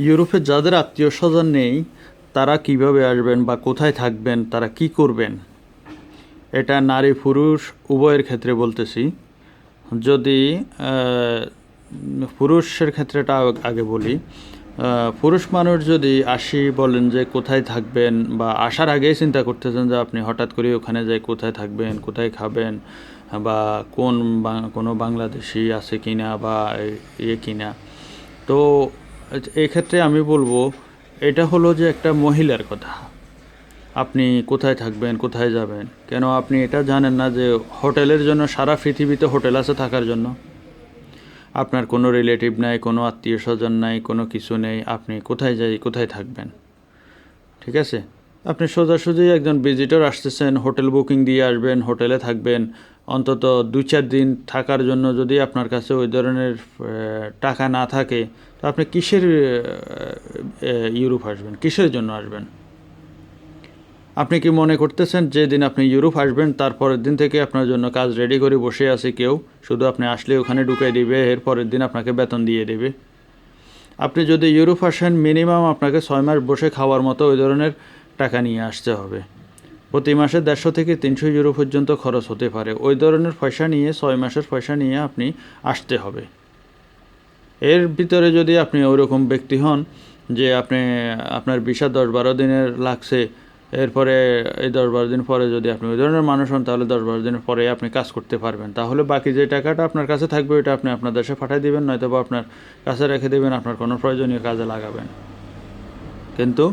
ইউরোপে যাদের আত্মীয় স্বজন নেই, তারা কীভাবে আসবেন বা কোথায় থাকবেন, তারা কি করবেন? এটা নারী পুরুষ উভয়ের ক্ষেত্রে বলতেছি। যদি পুরুষের ক্ষেত্রেটা আগ- বলি পুরুষ মানুষ যদি আসি, বলেন যে কোথায় থাকবেন বা আসার আগেই চিন্তা করতেছেন যে আপনি হঠাৎ করে ওখানে যাই কোথায় থাকবেন, কোথায় খাবেন বা কোন কোনো বাংলাদেশি আছে কিনা বা ইয়ে কিনা, তো এই ক্ষেত্রে আমি বলব, এটা হলো যে একটা মহিলার কথা। আপনি কোথায় থাকবেন, কোথায় যাবেন? কেন আপনি এটা জানেন না যে হোটেলের জন্য সারা পৃথিবীতে হোটেল আছে থাকার জন্য? আপনার কোনো রিলেটিভ নাই, কোনো আত্মীয় স্বজন নাই, কোনো কিছু নেই, আপনি কোথায় যাই, কোথায় থাকবেন? ঠিক আছে? আপনি সোজাসুজি একজন ভিজিটর আসতেছেন, হোটেল বুকিং দিয়ে আসবেন, হোটেলে থাকবেন অন্তত দু চার দিন থাকার জন্য যদি আপনার কাছে ওই ধরনের টাকা না থাকে, তো আপনি কিসের ইউরোপ আসবেন? কিসের জন্য আসবেন? আপনি কি মনে করতেছেন যেদিন আপনি ইউরোপ আসবেন, তার পরের দিন থেকে আপনার জন্য কাজ রেডি করে বসে আছে কেউ? শুধু আপনি আসলে ওখানে ঢুকাই দিবে এর পরের দিন আপনাকে বেতন দিয়ে দেবে। আপনি যদি ইউরোপ আসেন মিনিমাম আপনাকে ছয় মাস বসে খাওয়ার মতো ওই ধরনের টাকা নিয়ে আসতে হবে। প্রতি মাসে দেড়শো থেকে তিনশো ইউরো পর্যন্ত খরচ হতে পারে। ওই ধরনের পয়সা নিয়ে ছয় মাসের পয়সা নিয়ে আপনি আসতে হবে। এর ভিতরে যদি আপনি ওরকম ব্যক্তি হন যে আপনি, আপনার ভিসা দশ বারো দিনের লাগছে, এরপরে এই দশ বারো দিন পরে যদি আপনি ওই ধরনের মানুষ হন, তাহলে দশ বারো দিনের পরে আপনি কাজ করতে পারবেন। তাহলে বাকি যে টাকাটা আপনার কাছে থাকবে, ওইটা আপনি আপনার দেশে পাঠিয়ে দেবেন নয়তো বা আপনার কাছে রেখে দেবেন, আপনার কোনো প্রয়োজনীয় কাজে লাগাবেন। কিন্তু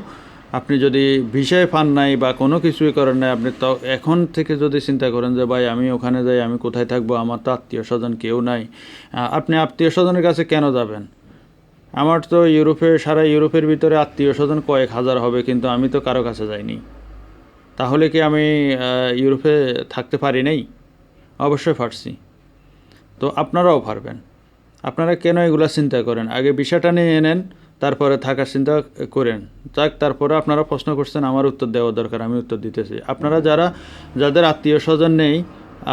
আপনি যদি ভিসায় পান নাই বা কোনো কিছুই করেন নাই, আপনি তো এখন থেকে যদি চিন্তা করেন যে, ভাই, আমি ওখানে যাই, আমি কোথায় থাকব? আমার তো আত্মীয় স্বজন কেউ নাই। আপনি আত্মীয় স্বজনের কাছে কেন যাবেন? আমার তো ইউরোপে সারা ইউরোপের ভিতরে আত্মীয় স্বজন কয়েক হাজার হবে, কিন্তু আমি তো কারও কাছে যাইনি। তাহলে কি আমি ইউরোপে থাকতে পারি নাই? অবশ্যই পারছি। তো আপনারাও পারবেন। আপনারা কেন এগুলো চিন্তা করেন? আগে বিষয়টা নিয়ে নেন তারপরে থাকার চিন্তা করেন। যাক, তারপরে আপনারা প্রশ্ন করছেন, আমার উত্তর দেওয়া দরকার, আমি উত্তর দিতেছি। আপনারা যারা, যাদের আত্মীয় স্বজন নেই,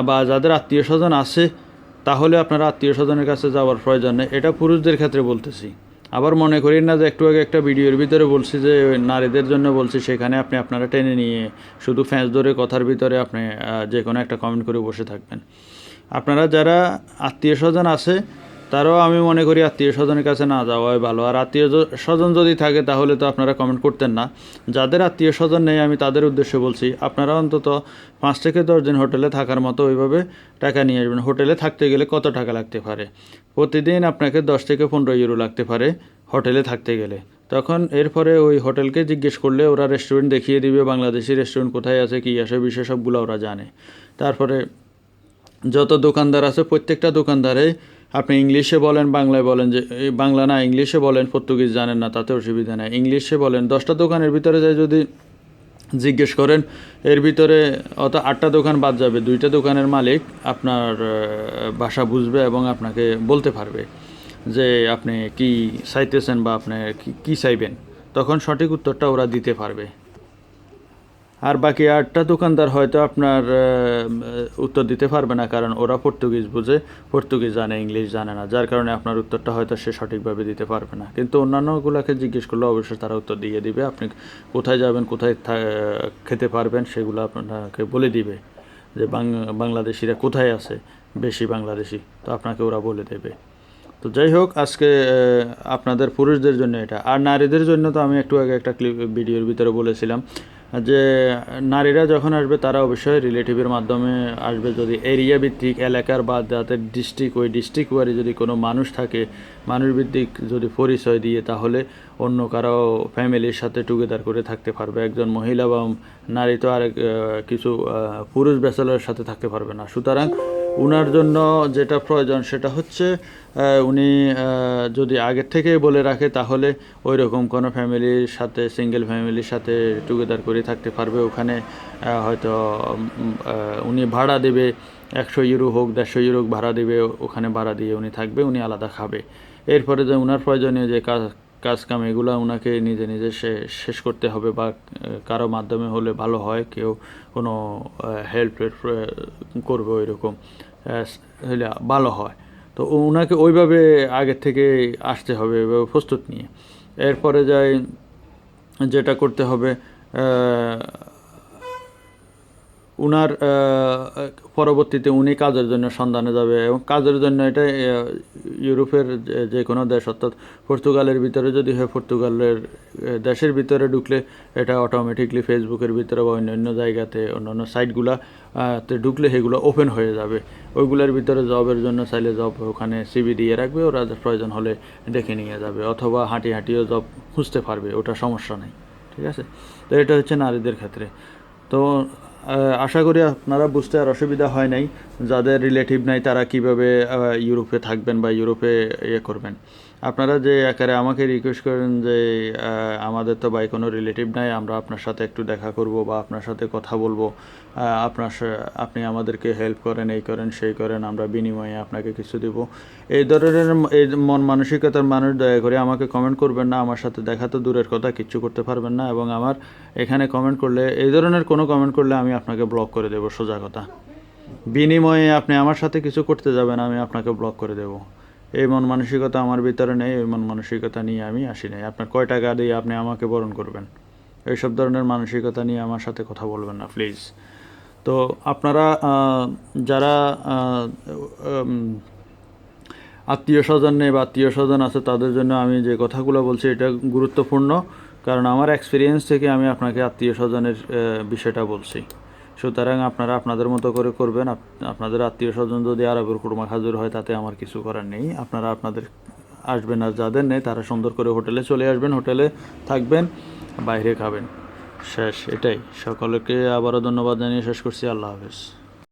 বা যাদের আত্মীয় স্বজন আছে, তাহলে আপনারা আত্মীয় স্বজনের কাছে যাওয়ার প্রয়োজন নেই। এটা পুরুষদের ক্ষেত্রে বলতেছি। আবার মনে করি না যে একটু আগে একটা ভিডিওর ভিতরে বলছি যে নারীদের জন্য বলছি, সেখানে আপনি আপনারা টেনে নিয়ে শুধু ফ্যাঁস ধরে কথার ভিতরে আপনি যে কোনো একটা কমেন্ট করে বসে থাকবেন। আপনারা যারা আত্মীয় স্বজন আছে তারাও আমি মনে করি আত্মীয় স্বজনের কাছে না যাওয়াই ভালো। আর আত্মীয় স্বজন যদি থাকে তাহলে তো আপনারা কমেন্ট করতেন না। যাদের আত্মীয় স্বজন নেই আমি তাদের উদ্দেশ্যে বলছি, আপনারা অন্তত পাঁচ থেকে দশ দিন হোটেলে থাকার মতো ওইভাবে টাকা নিয়ে আসবেন। হোটেলে থাকতে গেলে কত টাকা লাগতে পারে? প্রতিদিন আপনাকে দশ থেকে পনেরো ইউরো লাগতে পারে হোটেলে থাকতে গেলে। তখন এরপরে ওই হোটেলকে জিজ্ঞেস করলে ওরা রেস্টুরেন্ট দেখিয়ে দিবে, বাংলাদেশি রেস্টুরেন্ট কোথায় আছে, কী আছে বিষয় সবগুলো ওরা জানে। তারপরে যত দোকানদার আছে, প্রত্যেকটা দোকানদারে আপনি ইংলিশে বলেন, বাংলায় বলেন যে বাংলা না, ইংলিশে বলেন, পর্তুগিজ জানেন না তাতে অসুবিধা নেই। ইংলিশে বলেন, দশটা দোকানের ভিতরে যায় যদি জিজ্ঞেস করেন, এর ভিতরে অত আটটা দোকান বাদ যাবে, দুইটা দোকানের মালিক আপনার ভাষা বুঝবে এবং আপনাকে বলতে পারবে যে আপনি কি চাইতেছেন বা আপনি কি চাইবেন। তখন সঠিক উত্তরটা ওরা দিতে পারবে। আর বাকি আটটা দোকানদার হয়তো আপনার উত্তর দিতে পারবে না, কারণ ওরা পর্তুগিজ বুঝে, পর্তুগিজ জানে, ইংলিশ জানে না, যার কারণে আপনার উত্তরটা হয়তো সে সঠিকভাবে দিতে পারবে না। কিন্তু অন্যান্যগুলোকে জিজ্ঞেস করলে অবশ্যই তারা উত্তর দিয়ে দিবে, আপনি কোথায় যাবেন, কোথায় খেতে পারবেন, সেগুলো আপনাকে বলে দিবে যে বাংলাদেশিরা কোথায় আছে, বেশি বাংলাদেশি, তো আপনাকে ওরা বলে দেবে। তো যাই হোক, আজকে আপনাদের পুরুষদের জন্য এটা। আর নারীদের জন্য তো আমি একটু আগে একটা ক্লিপ, ভিডিওর ভিতরে বলেছিলাম যে নারীরা যখন আসবে, তারা অবশ্যই রিলেটিভের মাধ্যমে আসবে। যদি এরিয়া ভিত্তিক এলাকার বা যাদের ডিস্ট্রিক্ট ওই ডিস্ট্রিক্ট ওয়ারি যদি কোনো মানুষ থাকে মানুষ ভিত্তিক যদি পরিচয় দিয়ে, তাহলে অন্য কারও ফ্যামিলির সাথে টুগেদার করে থাকতে পারবে। একজন মহিলা বা নারী তো আরেক কিছু পুরুষ ব্যাচেলারের সাথে থাকতে পারবে না। সুতরাং উনার জন্য যেটা প্রয়োজন সেটা হচ্ছে উনি যদি আগের থেকেই বলে রাখে তাহলে ওই রকম কোনো ফ্যামিলির সাথে, সিঙ্গেল ফ্যামিলির সাথে টুগেদার করে থাকতে পারবে। ওখানে হয়তো উনি ভাড়া দেবে, একশো ইউরো হোক, দেড়শো ইউরো ভাড়া দেবে, ওখানে ভাড়া দিয়ে উনি থাকবে, উনি আলাদা খাবে। এরপরে যে উনার প্রয়োজনীয় যে কাজ কাজ কাম এগুলো ওনাকে নিজে নিজে শেষ করতে হবে বা কারও মাধ্যমে হলে ভালো হয়, কেউ কোনো হেল্প করবে ওই রকম হলে ভালো হয়। তো ওনাকে ওইভাবে আগের থেকে আসতে হবে ওইভাবে প্রস্তুত নিয়ে। এরপরে যাই, যেটা করতে হবে উনার পরবর্তীতে উনি কাজের জন্য সন্ধানে যাবে এবং কাজের জন্য এটা ইউরোপের যে- কোনো দেশ, অর্থাৎ পর্তুগালের ভিতরে যদি হয়, পর্তুগালের দেশের ভিতরে ঢুকলে এটা অটোমেটিকলি ফেসবুকের ভিতরে বা অন্যান্য জায়গাতে, অন্যান্য সাইটগুলা তে ঢুকলে সেগুলো ওপেন হয়ে যাবে। ওইগুলোর ভিতরে জবের জন্য চাইলে জব ওখানে সিবি দিয়ে রাখবে, ওরা প্রয়োজন হলে ডেকে নিয়ে যাবে, অথবা হাঁটি হাঁটিও জব খুঁজতে পারবে, ওটা সমস্যা নেই, ঠিক আছে? তো এটা হচ্ছে নারীদের ক্ষেত্রে। তো আশা করি আপনারা বুঝতে আর অসুবিধা হয় নাই যাদের রিলেটিভ নাই তারা কীভাবে ইউরোপে থাকবেন বা ইউরোপে ইয়ে করবেন। আপনারা যে আকারে আমাকে রিকোয়েস্ট করেন যে আমাদের তো ভাই কোনো রিলেটিভ নাই, আমরা আপনার সাথে একটু দেখা করব বা আপনার সাথে কথা বলব। আপনার আপনি আমাদেরকে হেল্প করেন, এই করেন, সেই করেন, আমরা বিনিময়ে আপনাকে কিছু দেব। এই ধরনের এই মন মানসিকতার মানুষ, দয়া করে আমাকে কমেন্ট করবেন না, আমার সাথে দেখা তো দূরের কথা, কিচ্ছু করতে পারবেন না এবং আমার এখানে কমেন্ট করলে, এই ধরনের কোনো কমেন্ট করলে আমি আপনাকে ব্লক করে দেবো, সোজা কথা। বিনিময়ে আপনি আমার সাথে কিছু করতে যাবেন, আমি আপনাকে ব্লক করে দেব। এই মন মানসিকতা আমার ভিতরে নেই, এই মন মানসিকতা নিয়ে আমি আসি নাই। আপনার কয় টাকা দিয়ে আপনি আমাকে বরণ করবেন? এইসব ধরনের মানসিকতা নিয়ে আমার সাথে কথা বলবেন না, প্লিজ। তো আপনারা যারা আত্মীয় স্বজন নেই বা আত্মীয় স্বজন আছে, তাদের জন্য আমি যে কথাগুলো বলছি, এটা গুরুত্বপূর্ণ। কারণ আমার এক্সপিরিয়েন্স থেকে আমি আপনাকে আত্মীয় স্বজনের বিষয়টা বলছি। সুতরাং আপনারা আপনাদের মতো করে করবেন। আপ- আপনাদের আত্মীয় স্বজন যদি আরবের কুরমা খাজুর হয়, তাতে আমার কিছু করার নেই। আপনারা আপনাদের আসবেন আর যাদের নেই, তারা সুন্দর করে হোটেলে চলে আসবেন, হোটেলে থাকবেন, বাইরে খাবেন। শেষ, এটাই। সকলকে আবারও ধন্যবাদ জানিয়ে শেষ করছি। আল্লাহ হাফেজ।